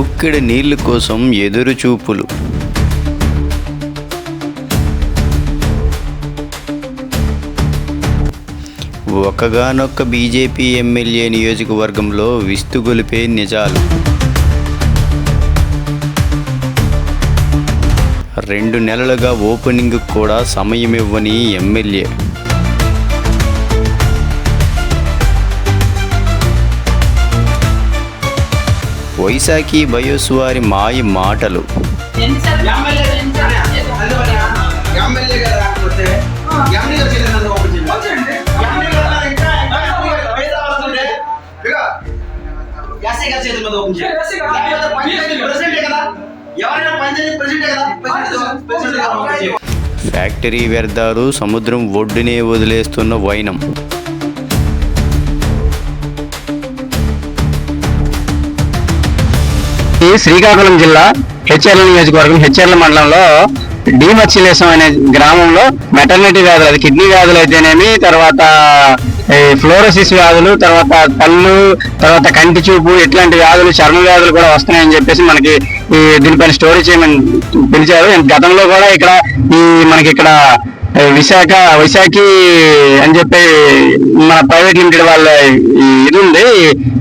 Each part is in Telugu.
గుక్కెడి నీళ్ళు కోసం ఎదురు చూపులు. ఒకగానొక్క బీజేపీ ఎమ్మెల్యే నియోజకవర్గంలో విస్తుగొలిపే నిజాలు. రెండు నెలలుగా ఓపెనింగ్ కూడా సమయమివ్వని ఎమ్మెల్యే. వైశాఖి బయోస్ వారి మాయ మాటలు. ఫ్యాక్టరీ వ్యర్థాలు సముద్రం ఒడ్డునే వదిలేస్తున్న వైనం. ఈ శ్రీకాకుళం జిల్లా హెచ్ఆర్ల నియోజకవర్గం హెచ్ఎర్ల మండలంలో డిమచ్చిలేశం అనే గ్రామంలో మెటర్నిటీ వ్యాధులు అది కిడ్నీ వ్యాధులు అయితేనేమి తర్వాత ఈ ఫ్లోరోసిస్ వ్యాధులు తర్వాత పళ్ళు తర్వాత కంటి చూపు ఇట్లాంటి వ్యాధులు చర్మ వ్యాధులు కూడా వస్తున్నాయని చెప్పేసి మనకి ఈ దీనిపైన స్టోరీ చేయమని పిలిచారు. గతంలో కూడా ఇక్కడ ఈ మనకి ఇక్కడ విశాఖ విశాఖి అని చెప్పి మన ప్రైవేట్ లిమిటెడ్ వాళ్ళ ఇది ఉంది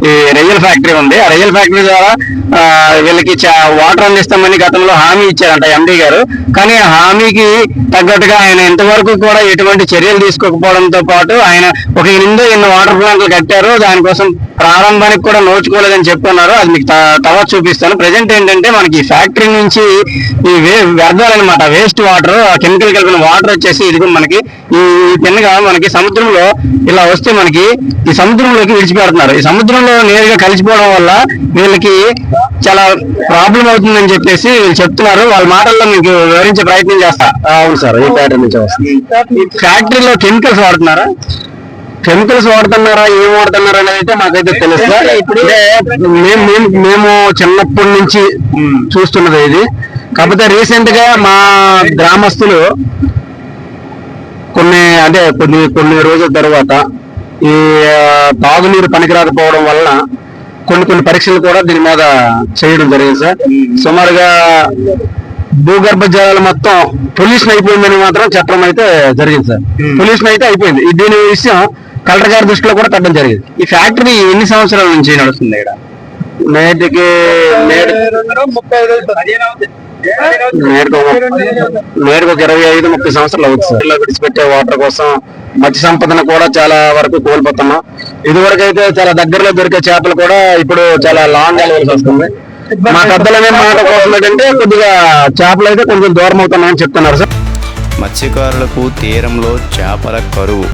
ఈ రైల్ ఫ్యాక్టరీ ఉంది. ఆ రైల్ ఫ్యాక్టరీ ద్వారా వీళ్ళకి వాటర్ అందిస్తామని గతంలో హామీ ఇచ్చారంట ఎండీ గారు. కానీ ఆ హామీకి తగ్గట్టుగా ఆయన ఇంతవరకు కూడా ఎటువంటి చర్యలు తీసుకోకపోవడంతో పాటు ఆయన ఒక ఎనిమిదో ఎన్ని వాటర్ ప్లాంట్లు కట్టారు దానికోసం ప్రారంభానికి కూడా నోచుకోలేదని చెప్తున్నారు అది మీకు త- తర్వాత చూపిస్తాను. ప్రజెంట్ ఏంటంటే మనకి ఫ్యాక్టరీ నుంచి ఈ వే వ్యర్థాలు అనమాట వేస్ట్ వాటర్ ఆ కెమికల్ కలిపిన వాటర్ వచ్చేసి ఇదిగో మనకి ఈ తిన్నగా మనకి సముద్రంలో ఇలా వస్తే మనకి ఈ సముద్రంలోకి విడిచిపెడుతున్నారు. ఈ సముద్రంలో నేరుగా కలిసిపోవడం వల్ల వీళ్ళకి చాలా ప్రాబ్లం అవుతుందని చెప్పేసి వీళ్ళు చెప్తున్నారు. వాళ్ళ మాటల్లో మీకు వివరించే ప్రయత్నం చేస్తా. అవును సార్. ఈ ఫ్యాక్టరీ నుంచి ఫ్యాక్టరీలో కెమికల్స్ వాడుతున్నారా? కెమికల్స్ వాడుతున్నారా ఏం వాడుతున్నారా అనేది అయితే మాకైతే తెలుసు అంటే మేము మేము- చిన్నప్పటి నుంచి చూస్తున్నది ఇది. కాకపోతే రీసెంట్గా మా గ్రామస్తులు కొన్ని అదే కొన్ని కొన్ని రోజుల తర్వాత ఈ తాగునీరు పనికిరాకపోవడం వలన కొన్ని కొన్ని పరీక్షలు కూడా దీని మీద చేయడం జరిగింది సార్. సుమారుగా భూగర్భ జలాలు మొత్తం పొల్యూషన్ అయిపోయిందని మాత్రం చెప్పడం అయితే జరిగింది సార్. పొల్యూషన్ అయితే అయిపోయింది. దీని విషయం కలెక్టర్ గారి దృష్టిలో కూడా పెట్టడం జరిగింది. ఈ ఫ్యాక్టరీ ఎన్ని సంవత్సరాల నుంచి నడుస్తుంది ఇక్కడ? నేటికి నేటి నేటికి ఒక- ఇరవై ఐదు ముప్పై సంవత్సరాలు అవుతుంది విడిచిపెట్టే వాటర్ కోసం మత్స్య సంపదను కూడా చాలా వరకు కోల్పోతున్నాం. ఇదివరకు అయితే చాలా దగ్గరలో దొరికే చేపలు కూడా ఇప్పుడు చాలా లాంగ్ వెళ్ళవలసి వస్తుంది. మా పెద్దలనే మాట కోసం ఏంటంటే కొద్దిగా చేపలు అయితే కొంచెం దూరం అవుతున్నాయని చెప్తున్నారు సార్. మత్స్యకారులకు తీరంలో చేపల కరువు.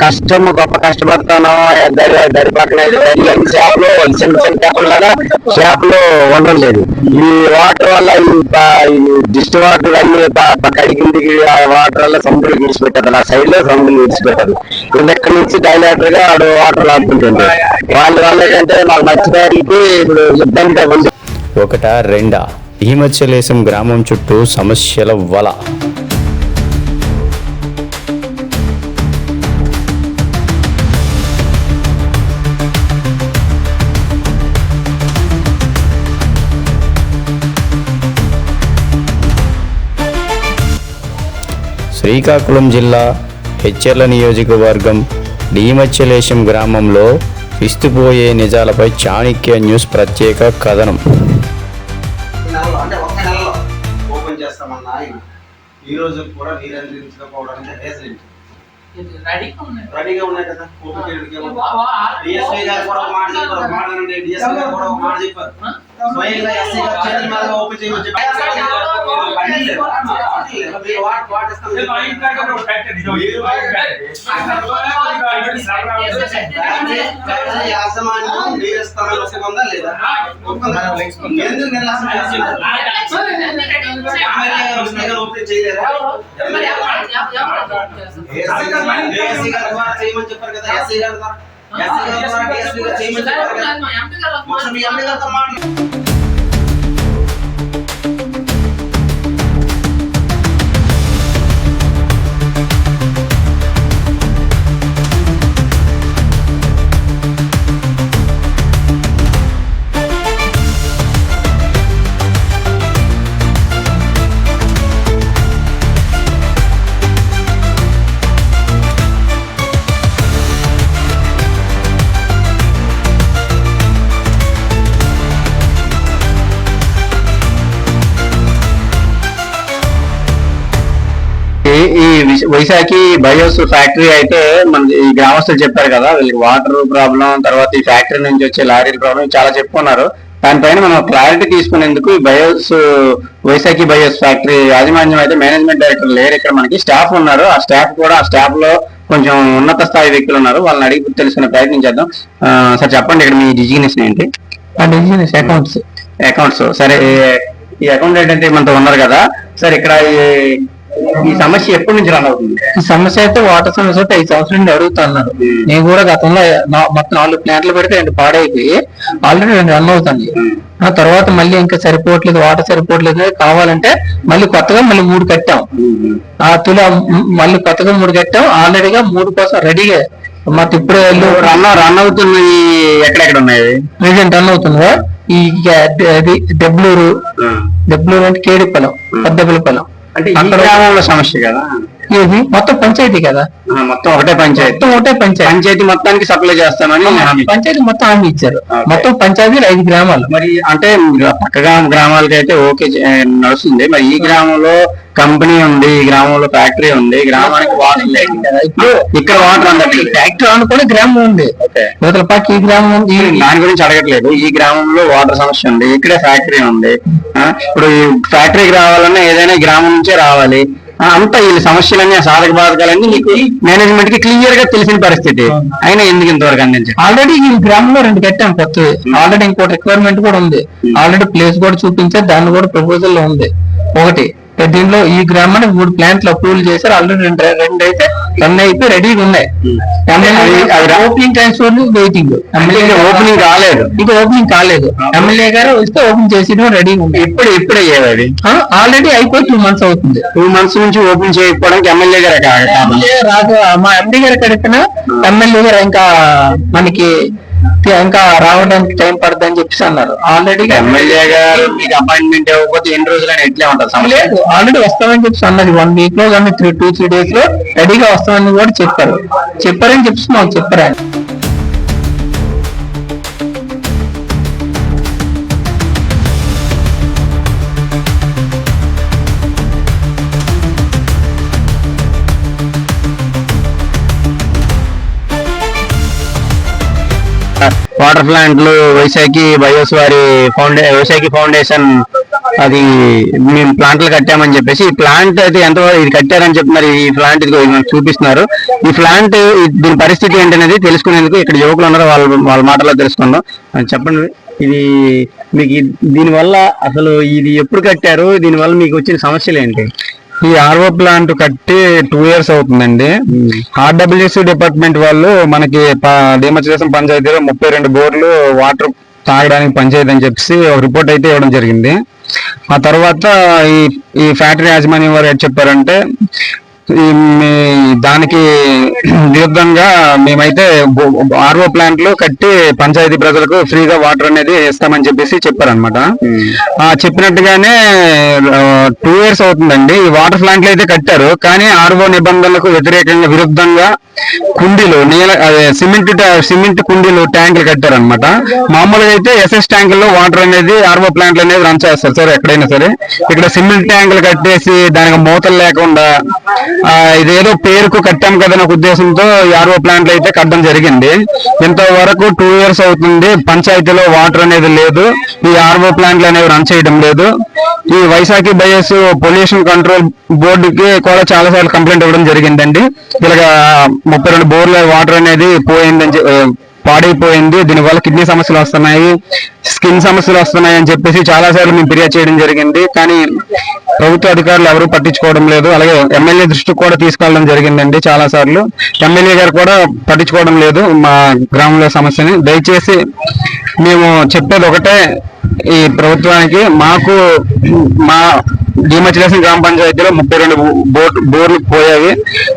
కష్టం గొప్ప కష్టపడతాను దరి దరి చేపలు చిన్న చిన్న చేపలు లాగా చేపలు ఉండడం లేదు. ఈ వాటర్ వల్ల ఈ డిస్ట్ వాటర్ అన్ని కడిగింటికి ఆ వాటర్ వల్ల సముద్రం విడిచిపెట్టారు ఆ సైడ్లో సముద్రం విడిచిపెట్టారు ఇప్పుడు ఇక్కడ నుంచి డైలాటర్గా ఆడు వాటర్ లాడుతుంటుంది వాళ్ళ వల్ల ఏంటంటే మాకు మత్స్యకారులకి ఇప్పుడు ఇబ్బంది ఉంది ఒకట రెండా? ఈ గ్రామం చుట్టూ సమస్యల వల. శ్రీకాకుళం జిల్లా హెచ్చెర్ల నియోజకవర్గం డీమచ్చలేశం గ్రామంలో విస్తుపోయే నిజాలపై చాణక్య న్యూస్ ప్రత్యేక కథనం. నెలలో అంటే ఒక్క నెలలో ఓపెన్ చేస్తామన్న ఆయన ఈ రోజు కూడా నీరు అందించకపోవడానికి రీజన్ రెడీగా ఉన్నాయి కదా? ఓపెన్ చేయడానికి ఏమో. వా- వా- డిఎస్పీ గారు కూడా ఒక మాట చెప్పారు ఒక మాట అనండి. డిఎస్పీ గారు కూడా ఒక మాట చెప్పారు. స్వయంగా ఎస్ఐ గారు చేతుల మీదుగా ఓపెన్ చేయమని చెప్పి అడిగి లేదు. అడిగి లేదు. మీరు వాట్- వాట్ ఇస్తాం చెప్పండి. ఫ్యాక్టరీ- ఫ్యాక్టరీ యాజమాన్యం మీరు ఇస్తామని ఒప్పుకుందా లేదా ఒప్పుకుందా? ఎందుకు నిర్లక్ష్యం చేస్తున్నారు? ఎమ్మెల్యే గారు వస్తే కానీ ఓపెన్ చేయలేదా? ఏసీ గారు- ఏసీ గారి ద్వారా చేయమని చెప్పారు కదా ఎస్ఐ గారి ద్వారా ఎస్ఐ గారి ద్వారా డిఎస్పీ గారు చేయమని చెప్పారు కదా ఒకసారి మీ ఎమ్మెల్యే గారితో మాట్లాడండి వైశాఖి బయోస్ ఫ్యాక్టరీ అయితే మన ఈ గ్రామస్తులు చెప్పారు కదా వీళ్ళకి వాటర్ ప్రాబ్లం తర్వాత ఈ ఫ్యాక్టరీ నుంచి వచ్చే లారీల ప్రాబ్లం చాలా చెప్పుకున్నారు. దానిపైన మనం క్లారిటీ తీసుకునేందుకు ఈ బయోస్ వైశాఖి బయోస్ ఫ్యాక్టరీ యాజమాన్యం అయితే మేనేజ్మెంట్ డైరెక్టర్ లేరు. ఇక్కడ మనకి స్టాఫ్ ఉన్నారు. ఆ స్టాఫ్ కూడా ఆ స్టాఫ్లో కొంచెం ఉన్నత స్థాయి వ్యక్తులు ఉన్నారు. వాళ్ళని అడిగి తెలుసుకునే ప్రయత్నం చేద్దాం. సార్ చెప్పండి ఇక్కడ మీ డిజిగ్నేషన్ ఏంటి? Designation accounts. అకౌంట్స్. సరే ఈ అకౌంటెంట్ అంటే మనతో ఉన్నారు కదా. సార్ ఇక్కడ ఈ- సమస్య ఎప్పటి నుంచి రన్ అవుతుంది? ఈ సమస్య అయితే వాటర్ సమస్య అయితే ఐదు సంవత్సరాల నుండి అడుగుతున్నారు. నేను కూడా గతంలో మొత్తం నాలుగు ప్లాంట్లు పెడితే రెండు పాడైపోయి ఆల్రెడీ రెండు రన్ అవుతుంది ఆ తర్వాత మళ్ళీ ఇంకా సరిపోవట్లేదు వాటర్ సరిపోవట్లేదు కావాలంటే మళ్ళీ కొత్తగా మళ్ళీ మూడు కట్టాం. ఆ తుల మళ్ళీ కొత్తగా మూడు కట్టాం. ఆల్రెడీగా మూడు కోసం రెడీగా మాకు ఇప్పుడే రన్ రన్ అవుతున్నాయి ఎక్కడెక్కడ ఉన్నాయి? ప్రెసెంట్ రన్ అవుతుందో ఈ అది దెబ్లూరు దెబ్లూరు అంటే కేడిపల్లం పెద్దపల్లిపల్లం అంటే ఈ గ్రామంలో సమస్య కదా? ఇది మొత్తం పంచాయతీ కదా? మొత్తం ఒకటే పంచాయతీ. మొత్తం ఒకటే పంచాయతీ. పంచాయతీ మొత్తానికి సప్లై చేస్తామని హామీ. పంచాయతీ మొత్తం హామీ ఇచ్చారు. మొత్తం పంచాయతీలు ఐదు గ్రామాలు. మరి అంటే పక్కగా గ్రామాలకి అయితే ఓకే నడుస్తుంది. మరి ఈ గ్రామంలో కంపెనీ ఉంది ఈ గ్రామంలో ఫ్యాక్టరీ ఉంది గ్రామానికి వాటర్ లేదు. కదా ఇప్పుడు ఇక్కడ వాటర్ అందట్లేదు ఫ్యాక్టరీ అనుకునే గ్రామం ఉంది. పక్క ఈ గ్రామం ఉంది. దాని గురించి అడగట్లేదు. ఈ గ్రామంలో వాటర్ సమస్య ఉంది. ఇక్కడే ఫ్యాక్టరీ ఉంది. ఇప్పుడు ఈ ఫ్యాక్టరీకి రావాలన్నా ఏదైనా గ్రామం నుంచే రావాలి. అంతా ఈ సమస్యలన్నీ ఆ సాధక బాధకాలన్నీ మీకు మేనేజ్మెంట్కి క్లియర్గా తెలిసిన పరిస్థితి. అయినా ఎందుకు ఇంతవరకు అందించారు? ఆల్రెడీ ఈ గ్రామంలో రెండు కట్టాం కొత్త ఆల్రెడీ ఇంకో రిక్వైర్మెంట్ కూడా ఉంది. ఆల్రెడీ ప్లేస్ కూడా చూపించారు దాన్ని కూడా ప్రపోజల్లో ఉంది. ఒకటి దీంట్లో ఈ గ్రామానికి మూడు ప్లాంట్లు అప్రూవల్ చేశారు. ఆల్రెడీ రెండు రెండు అయితే రన్ అయిపోయి రెడీగా ఉన్నాయి. ఓపెనింగ్ టైమ్స్ వెయిటింగ్ ఇంకా ఓపెనింగ్ కాలేదు ఇంకా ఓపెనింగ్ కాలేదు. ఎమ్మెల్యే గారు వస్తే ఓపెన్ చేసి రెడీగా ఉంది ఇప్పుడు ఇప్పుడు అయ్యేది అది. ఆల్రెడీ అయిపోయి టూ మంత్స్ అవుతుంది. టూ మంత్స్ నుంచి ఓపెన్ చేయకపోవడానికి ఎమ్మెల్యే గారు ఎమ్మెల్యే రాదు. మా ఎండి గారు కడిపిన ఎమ్మెల్యే గారు ఇంకా మనకి ఇంకా రావడానికి టైం పడుతుంది అని చెప్పేసి అన్నారు. ఆల్రెడీ ఎమ్మెల్యే గారు మీకు అపాయింట్మెంట్ ఇవ్వకపోతే ఎన్ని రోజులైనా ఎట్లే ఉంటుంది లేదు ఆల్రెడీ వస్తామని చెప్పేసి అన్నది వన్ వీక్లో కానీ త్రీ టూ త్రీ డేస్లో రెడీగా వస్తామని కూడా చెప్పారు. చెప్పారని చెప్పేసి మాకు చెప్పారు వాటర్ ప్లాంట్లు వైశాఖి బయోస్ వారి ఫౌండే వైశాఖి ఫౌండేషన్ అది మేము ప్లాంట్లు కట్టామని చెప్పేసి ఈ ప్లాంట్ అయితే ఎంత ఇది కట్టారని చెప్తున్నారు ఈ ప్లాంట్ ఇది మనకు చూపిస్తున్నారు. ఈ ప్లాంట్ దీని పరిస్థితి ఏంటనేది తెలుసుకునేందుకు ఇక్కడ యువకులు ఉన్నారు వాళ్ళ వాళ్ళ మాటల్లో తెలుసుకుందాం. చెప్పండి. ఇది మీకు దీనివల్ల అసలు ఇది ఎప్పుడు కట్టారు? దీనివల్ల మీకు వచ్చిన సమస్యలు ఏంటి? ఈ ఆర్ఓ ప్లాంట్ కట్టి టూ ఇయర్స్ అవుతుందండి. ఆర్డబ్ల్యూసి డిపార్ట్మెంట్ వాళ్ళు మనకి డీమచదేశం పంచాయతీలో ముప్పై రెండు బోర్లు వాటర్ తాగడానికి పంచాయతీ అని చెప్పేసి ఒక రిపోర్ట్ అయితే ఇవ్వడం జరిగింది. ఆ తర్వాత ఈ ఈ ఫ్యాక్టరీ యాజమాన్యం వారు ఏం చెప్పారంటే మీ- దానికి విరుద్ధంగా మేమైతే ఆర్ఓ ప్లాంట్లు కట్టి పంచాయతీ ప్రజలకు ఫ్రీగా వాటర్ అనేది ఇస్తామని చెప్పేసి చెప్పారనమాట ఆ చెప్పినట్టుగానే టూ ఇయర్స్ అవుతుందండి. ఈ వాటర్ ప్లాంట్లు అయితే కట్టారు. కానీ ఆర్ఓ నిబంధనలకు వ్యతిరేకంగా విరుద్ధంగా కుండీలు నీల అదే సిమెంట్ సిమెంట్ కుండీలు ట్యాంకులు కట్టారు అనమాట మామూలుగా అయితే ఎస్ఎస్ ట్యాంకుల్లో వాటర్ అనేది ఆర్ఓ ప్లాంట్లు అనేది రన్ చేస్తారు. సార్ ఎక్కడైనా సరే. ఇక్కడ సిమెంట్ ట్యాంకులు కట్టేసి దానికి మూతలు లేకుండా ఇదేదో పేరుకు కట్టాం కదనే ఒక ఉద్దేశంతో ఆర్ఓ ప్లాంట్లు అయితే కట్టడం జరిగింది. ఇంతవరకు టూ ఇయర్స్ అవుతుంది పంచాయతీలో వాటర్ అనేది లేదు ఈ ఆర్ఓ ప్లాంట్లు అనేవి రన్ చేయడం లేదు. ఈ వైశాఖి బయస్ పొల్యూషన్ కంట్రోల్ బోర్డుకి కూడా చాలా సార్లు కంప్లైంట్ ఇవ్వడం జరిగిందండి. ఇలాగా ముప్పై రెండు బోర్ల వాటర్ అనేది పోయిందని పాడైపోయింది. దీనివల్ల కిడ్నీ సమస్యలు వస్తున్నాయి స్కిన్ సమస్యలు వస్తున్నాయి అని చెప్పేసి చాలా సార్లు మేము ఫిర్యాదు చేయడం జరిగింది. కానీ ప్రభుత్వ అధికారులు ఎవరు పట్టించుకోవడం లేదు. అలాగే ఎమ్మెల్యే దృష్టికి కూడా తీసుకెళ్ళడం జరిగిందండి చాలా సార్లు ఎమ్మెల్యే గారు కూడా పట్టించుకోవడం లేదు మా గ్రామంలో సమస్యని. దయచేసి మేము చెప్పేది ఒకటే ఈ ప్రభుత్వానికి మాకు మా డిమచిలేసిన గ్రామ పంచాయతీలో ముప్పై రెండు బోర్లు పోయాయి.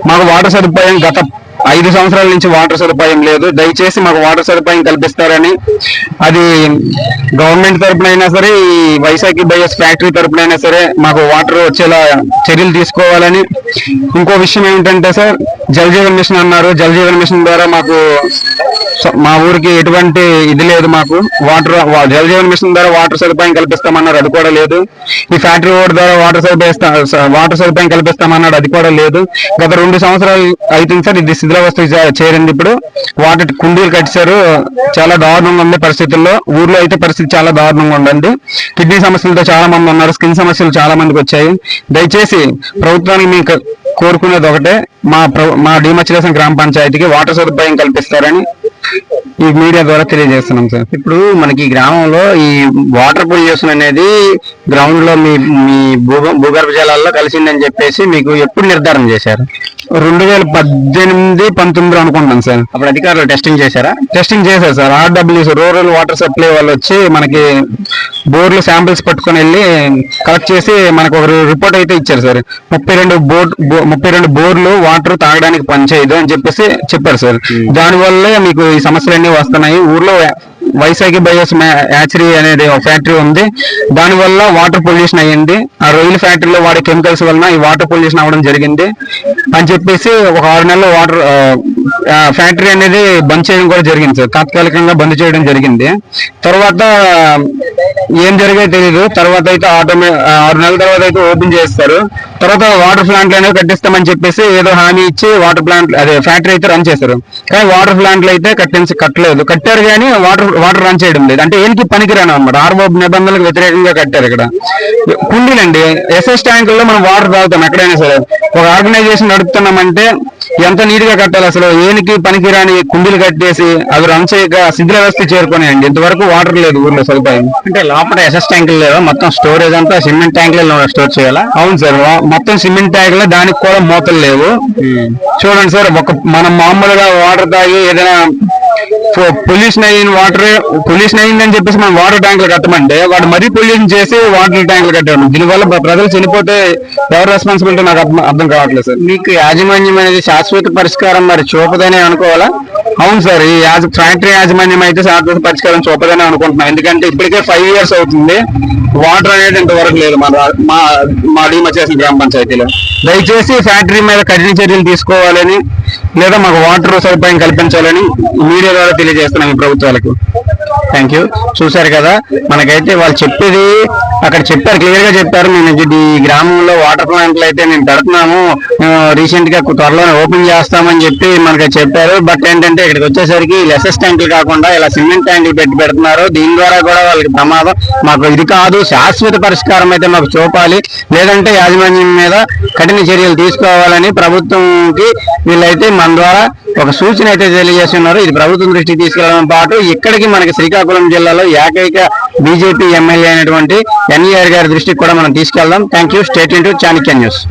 మాకు వాటర్ సదుపాయం గత ఐదు సంవత్సరాల నుంచి వాటర్ సదుపాయం లేదు. దయచేసి మాకు వాటర్ సదుపాయం కల్పిస్తారని అది గవర్నమెంట్ తరపునైనా సరే ఈ వైశాఖి బయోస్ ఫ్యాక్టరీ తరపునైనా అయినా సరే మాకు వాటర్ వచ్చేలా చర్యలు తీసుకోవాలని. ఇంకో విషయం ఏమిటంటే సార్ జల్ జీవన్ మిషన్ అన్నారు. జల్ జీవన్ మిషన్ ద్వారా మాకు మా ఊరికి ఎటువంటి ఇది లేదు మాకు. వాటర్ జలజీవన్ మిషన్ ద్వారా వాటర్ సదుపాయం కల్పిస్తామన్నారు అది కూడా లేదు. ఈ ఫ్యాక్టరీ రోడ్ ద్వారా వాటర్ సదుపాయం వాటర్ సదుపాయం కల్పిస్తామన్నాడు అది కూడా లేదు. గత రెండు సంవత్సరాలు అవుతుంది సార్ ఇది శిథిలావస్థ చేరింది ఇప్పుడు. వాటర్ కుండీలు కట్టారు చాలా దారుణంగా ఉంది పరిస్థితుల్లో. ఊర్లో అయితే పరిస్థితి చాలా దారుణంగా ఉండండి కిడ్నీ సమస్యలతో చాలా మంది ఉన్నారు స్కిన్ సమస్యలు చాలా మందికి వచ్చాయి. దయచేసి ప్రభుత్వానికి మీకు కోరుకునేది ఒకటే. మా ప్ర- మా డిమచిలేషన్ గ్రామ పంచాయతీకి వాటర్ సదుపాయం కల్పిస్తారని ఈ మీడియా ద్వారా తెలియజేస్తున్నాం సార్. ఇప్పుడు మనకి గ్రామంలో ఈ వాటర్ పొల్యూషన్ అనేది గ్రౌండ్లో మీ మీ భూగ- భూగర్భ జలాల్లో కలిసిందని చెప్పేసి మీకు ఎప్పుడు నిర్ధారణ చేశారు? రెండు వేల పద్దెనిమిది పంతొమ్మిది అనుకుంటాను సార్. అప్పుడు అధికారులు టెస్టింగ్ చేశారా? టెస్టింగ్ చేశారు sir. RWS rural water supply వాళ్ళు వచ్చి మనకి బోర్లు శాంపిల్స్ పట్టుకొని వెళ్ళి కలెక్ట్ చేసి మనకు ఒక రిపోర్ట్ అయితే ఇచ్చారు సార్. ముప్పై రెండు బోర్ ముప్పై రెండు బోర్లు వాటర్ తాగడానికి పనిచేయదు అని చెప్పేసి చెప్పారు సార్. దానివల్లే మీకు ఈ సమస్యలన్నీ వస్తున్నాయి. ఊర్లో వైశాఖి బయోస్ యాచరీ అనేది ఒక ఫ్యాక్టరీ ఉంది. దానివల్ల వాటర్ పొల్యూషన్ అయ్యింది. ఆ రొయ్యల ఫ్యాక్టరీలో వాడే కెమికల్స్ వలన ఈ వాటర్ పొల్యూషన్ అవ్వడం జరిగింది. అని చెప్పేసి ఒక ఆరు నెలలు వాటర్ ఫ్యాక్టరీ అనేది బంద్ చేయడం కూడా జరిగింది సార్. తాత్కాలికంగా బంద్ చేయడం జరిగింది. తర్వాత ఏం జరిగే తెలియదు తర్వాత అయితే ఆటోమే ఆరు నెలల తర్వాత అయితే ఓపెన్ చేస్తారు. తర్వాత వాటర్ ప్లాంట్లు అనేవి కట్టిస్తామని చెప్పేసి ఏదో హామీ ఇచ్చి వాటర్ ప్లాంట్ అదే ఫ్యాక్టరీ అయితే రన్ చేశారు కానీ వాటర్ ప్లాంట్లు అయితే కట్టించి కట్టలేదు. కట్టారు కానీ వాటర్ వాటర్ రన్ చేయడం లేదు. అంటే ఏంటి పనికిరాను అనమాట ఆర్ఓ నిబంధనలకు వ్యతిరేకంగా కట్టారు ఇక్కడ. కుండీలండి. ఎస్ఎస్ ట్యాంకుల్లో మనం వాటర్ తాగుతాం ఎక్కడైనా సరే. ఒక ఆర్గనైజేషన్ నడుపుతున్నామంటే ఎంత నీట్గా కట్టాలి అసలు? ఏనికి పనికిరాని కుండీలు కట్టేసి అవి రన్ చేయక శిథిల వ్యవస్థ చేరుకున్నాయండి ఇంతవరకు వాటర్ లేదు ఊర్లో సదుపాయం. అంటే లోపల ఎస్ఎస్ ట్యాంకులు లేవా? మొత్తం స్టోరేజ్ అంతా సిమెంట్ ట్యాంకులలో స్టోర్ చేయాలా? అవును సార్ మొత్తం సిమెంట్ ట్యాంకులు దానికి కూడా మూతలు లేవు. చూడండి సార్ ఒక మనం మామూలుగా వాటర్ తాగి ఏదైనా పొల్యూషన్ అయిన వాటర్ పొల్యూషన్ అయిందని చెప్పేసి మనం వాటర్ ట్యాంకులు కట్టమంటే వాడు మరీ పొల్యూషన్ చేసి వాటర్ ట్యాంకులు కట్టాడు దీనివల్ల ప్ర- ప్రజలు చనిపోతే ఎవరు రెస్పాన్సిబిలిటీ నాకు అర్థం కావట్లేదు సార్. మీకు యాజమాన్యం అనేది శాశ్వత పరిష్కారం మరి చూపదని అనుకోవాలా? అవును సార్ ఈ యాజ ఫ్యాక్టరీ యాజమాన్యం అయితే శాశ్వత పరిష్కారం చూపదని అనుకుంటున్నాం. ఎందుకంటే ఇప్పటికే ఫైవ్ ఇయర్స్ అవుతుంది. వాటర్ అనేది ఇంతవరకు లేదు మన మా మా డీమ చేసిన గ్రామ పంచాయతీలో. దయచేసి ఫ్యాక్టరీ మీద కఠిన చర్యలు తీసుకోవాలని లేదా మాకు వాటర్ సదుపాయం కల్పించాలని మీడియా ద్వారా తెలియజేస్తున్నాం ఈ ప్రభుత్వాలకు. థ్యాంక్ యూ చూశారు కదా మనకైతే వాళ్ళు చెప్పేది అక్కడ చెప్పారు క్లియర్గా చెప్పారు. మేము ఇది గ్రామంలో వాటర్ ప్లాంట్లు అయితే మేము పెడుతున్నాము. రీసెంట్గా త్వరలోనే ఓపెన్ చేస్తామని చెప్పి మనకి చెప్పారు. బట్ ఏంటంటే ఇక్కడికి వచ్చేసరికి లెసెస్ ట్యాంకులు కాకుండా ఇలా సిమెంట్ ట్యాంకులు పెట్టి పెడుతున్నారు. దీని ద్వారా కూడా వాళ్ళకి ప్రమాదం మాకు ఇది కాదు. శాశ్వత పరిష్కారం అయితే మాకు చూపాలి. లేదంటే యాజమాన్యం మీద కఠిన చర్యలు తీసుకోవాలని ప్రభుత్వంకి వీళ్ళైతే మన ద్వారా ఒక సూచన అయితే తెలియజేస్తున్నారు. ఇది ప్రభుత్వం దృష్టికి తీసుకెళ్ళడం పాటు ఇక్కడికి మనకి శ్రీకాకుళం జిల్లాలో ఏకైక బీజేపీ ఎమ్మెల్యే అయినటువంటి ఎన్ఈఆర్ గారి దృష్టికి కూడా మనం తీసుకెళ్దాం. Thank you state into Chanakya news